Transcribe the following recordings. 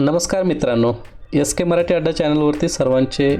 नमस्कार मित्रांनो एस के मराठी अड्डा चॅनलवरती सर्वांचे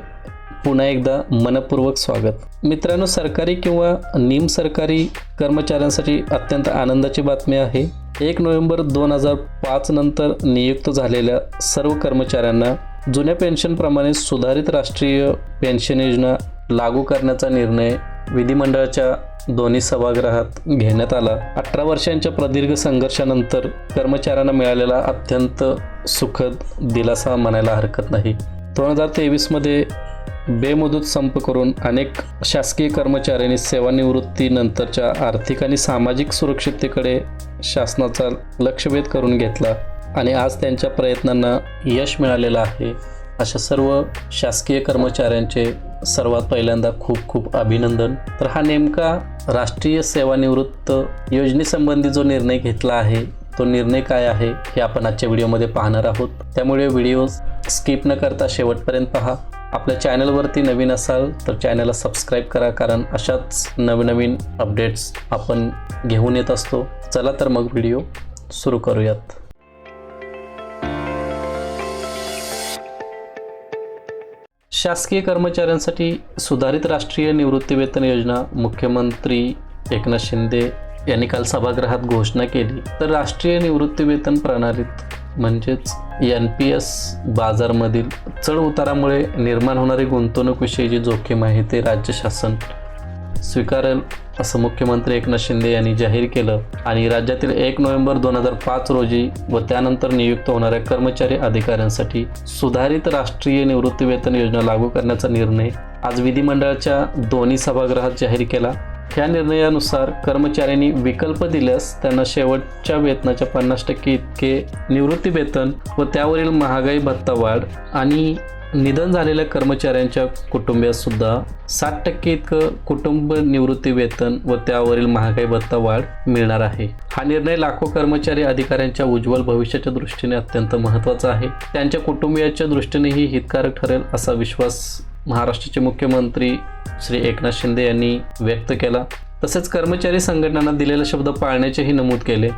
पुन्हा एकदा मनपूर्वक स्वागत. मित्रांनो सरकारी किंवा निम सरकारी कर्मचाऱ्यांसाठी अत्यंत आनंदाची बातमी आहे. एक नोव्हेंबर दोन हजार पाच नंतर नियुक्त झालेल्या सर्व कर्मचाऱ्यांना जुन्या पेन्शनप्रमाणे सुधारित राष्ट्रीय पेन्शन योजना लागू करण्याचा निर्णय विधिमंडळाच्या दोन्ही सभागृहात घेण्यात आला. अठरा वर्षांच्या प्रदीर्घ संघर्षानंतर कर्मचाऱ्यांना मिळालेला अत्यंत सुखद दिलासा म्हणायला हरकत नाही. दोन हजार तेवीसमध्ये बेमुदत संप करून अनेक शासकीय कर्मचाऱ्यांनी सेवानिवृत्तीनंतरच्या आर्थिक आणि सामाजिक सुरक्षिततेकडे शासनाचा लक्षवेध करून घेतला आणि आज त्यांच्या प्रयत्नांना यश मिळालेलं आहे. अशा सर्व शासकीय कर्मचाऱ्यांचे सर्वात पहिल्यांदा खूप खूप अभिनंदन. तर हा नेमका राष्ट्रीय सेवानिवृत्त योजनेसंबंधी जो निर्णय घेतला आहे तो निर्णय काय आहे हे आपण आजच्या व्हिडिओमध्ये पाहणार आहोत. त्यामुळे व्हिडिओ स्किप न करता शेवटपर्यंत पहा. आपल्या चॅनलवरती नवीन असाल तर चॅनलला सबस्क्राईब करा कारण अशाच नवनवीन अपडेट्स आपण घेऊन येत असतो. चला तर मग व्हिडिओ सुरू करूयात. शासकीय कर्मचाऱ्यांसाठी सुधारित राष्ट्रीय निवृत्तीवेतन योजना मुख्यमंत्री एकनाथ शिंदे यांनी काल सभागृहात घोषणा केली. तर राष्ट्रीय निवृत्तीवेतन प्रणालीत म्हणजेच एन पी एस बाजारमधील चढ उतारामुळे निर्माण होणारी गुंतवणूकविषयी जी जोखीम आहे ते राज्य शासन स्वीकारेल. असं मुख्यमंत्री एकनाथ शिंदे यांनी जाहीर केलं आणि राज्यातील एक नोव्हेंबर दोन हजार पाच रोजी व त्यानंतर नियुक्त होणाऱ्या कर्मचारी अधिकाऱ्यांसाठी सुधारित राष्ट्रीय निवृत्ती वेतन योजना लागू करण्याचा निर्णय आज विधिमंडळाच्या दोन्ही सभागृहात जाहीर केला. या निर्णयानुसार कर्मचाऱ्यांनी विकल्प दिल्यास त्यांना शेवटच्या वेतनाच्या पन्नास टक्के इतके निवृत्ती वेतन व त्यावरील महागाई भत्ता वाढ आणि निधन झालेल्या कर्मचाऱ्यांच्या कुटुंबियास सात साठ टक्के इतकं कुटुंब निवृत्ती वेतन व त्यावरील महागाई भत्ता वाढ मिळणार आहे. हा निर्णय लाखो कर्मचारी अधिकाऱ्यांच्या उज्ज्वल भविष्याच्या दृष्टीने अत्यंत महत्त्वाचा आहे. त्यांच्या कुटुंबियाच्या दृष्टीनेही हितकारक ठरेल असा विश्वास महाराष्ट्राचे मुख्यमंत्री श्री एकनाथ शिंदे यांनी व्यक्त केला. तसेच कर्मचारी संघटनांना दिलेला शब्द पाळण्याचेही नमूद केले.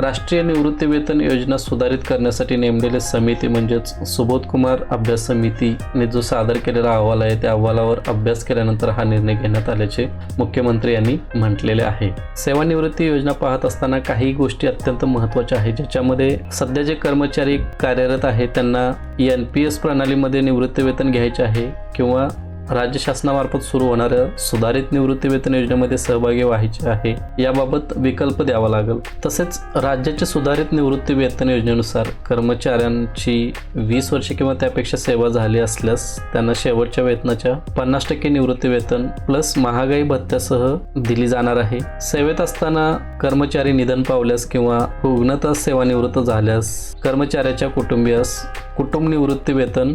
राष्ट्रीय निवृत्ती वेतन योजना सुधारित करण्यासाठी नेमलेले समिती म्हणजेच सुबोधकुमार अभ्यास समितीने जो सादर केलेला अहवाल आहे त्या अहवालावर अभ्यास केल्यानंतर हा निर्णय घेण्यात आल्याचे मुख्यमंत्री यांनी म्हटलेले आहे. सेवानिवृत्ती योजना पाहत असताना काही गोष्टी अत्यंत महत्त्वाच्या आहेत ज्याच्यामध्ये सध्या जे कर्मचारी कार्यरत आहेत त्यांना एन पी एस प्रणालीमध्ये निवृत्ती वेतन घ्यायचे आहे किंवा राज्य शासनामार्फत सुरू होणाऱ्या सुधारित निवृत्ती वेतन योजनेमध्ये सहभागी व्हायचे आहे. याबाबत विकल्प द्यावा लागेल. तसेच राज्याच्या सुधारित निवृत्ती वेतन योजनेनुसार कर्मचाऱ्यांची वीस वर्ष किंवा त्यापेक्षा सेवा झाली असल्यास त्यांना शेवटच्या वेतनाच्या पन्नास टक्के निवृत्ती वेतन प्लस महागाई भत्त्यासह दिली जाणार आहे. सेवेत असताना कर्मचारी निधन पावल्यास किंवा रुग्णता सेवानिवृत्त झाल्यास कर्मचाऱ्याच्या कुटुंबियास कुटुंब निवृत्ती वेतन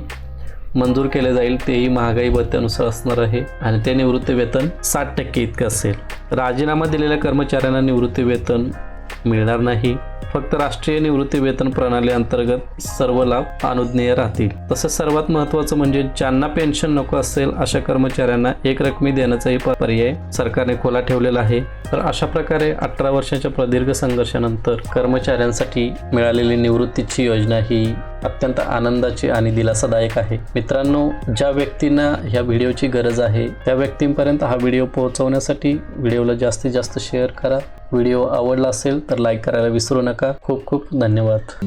मंजूर केले जाईल तेही महागाई भत्त्यानुसार असणार आहे आणि ते निवृत्ती वेतन साठ टक्के इतकं असेल. राजीनामा दिलेल्या कर्मचाऱ्यांना निवृत्ती वेतन मिळणार नाही. फक्त राष्ट्रीय निवृत्ती वेतन प्रणाली अंतर्गत सर्व लाभ अनुज्ञेय राहतील. तसंच सर्वात महत्त्वाचं म्हणजे ज्यांना पेन्शन नको असेल अशा कर्मचाऱ्यांना एक रकमी देण्याचाही पर्याय सरकारने खुला ठेवलेला आहे. तर अशा प्रकारे अठरा वर्षाच्या प्रदीर्घ संघर्षानंतर कर्मचाऱ्यांसाठी मिळालेली निवृत्तीची योजना ही अत्यंत आनंदाची आणि दिलासादायक आहे. मित्रांनो ज्या व्यक्तींना ह्या व्हिडिओची गरज आहे त्या व्यक्तींपर्यंत हा व्हिडिओ पोहोचवण्यासाठी व्हिडिओला जास्तीत जास्त शेअर करा. व्हिडिओ आवडला असेल तर लाईक करायला विसरू नका. खूप खूप धन्यवाद.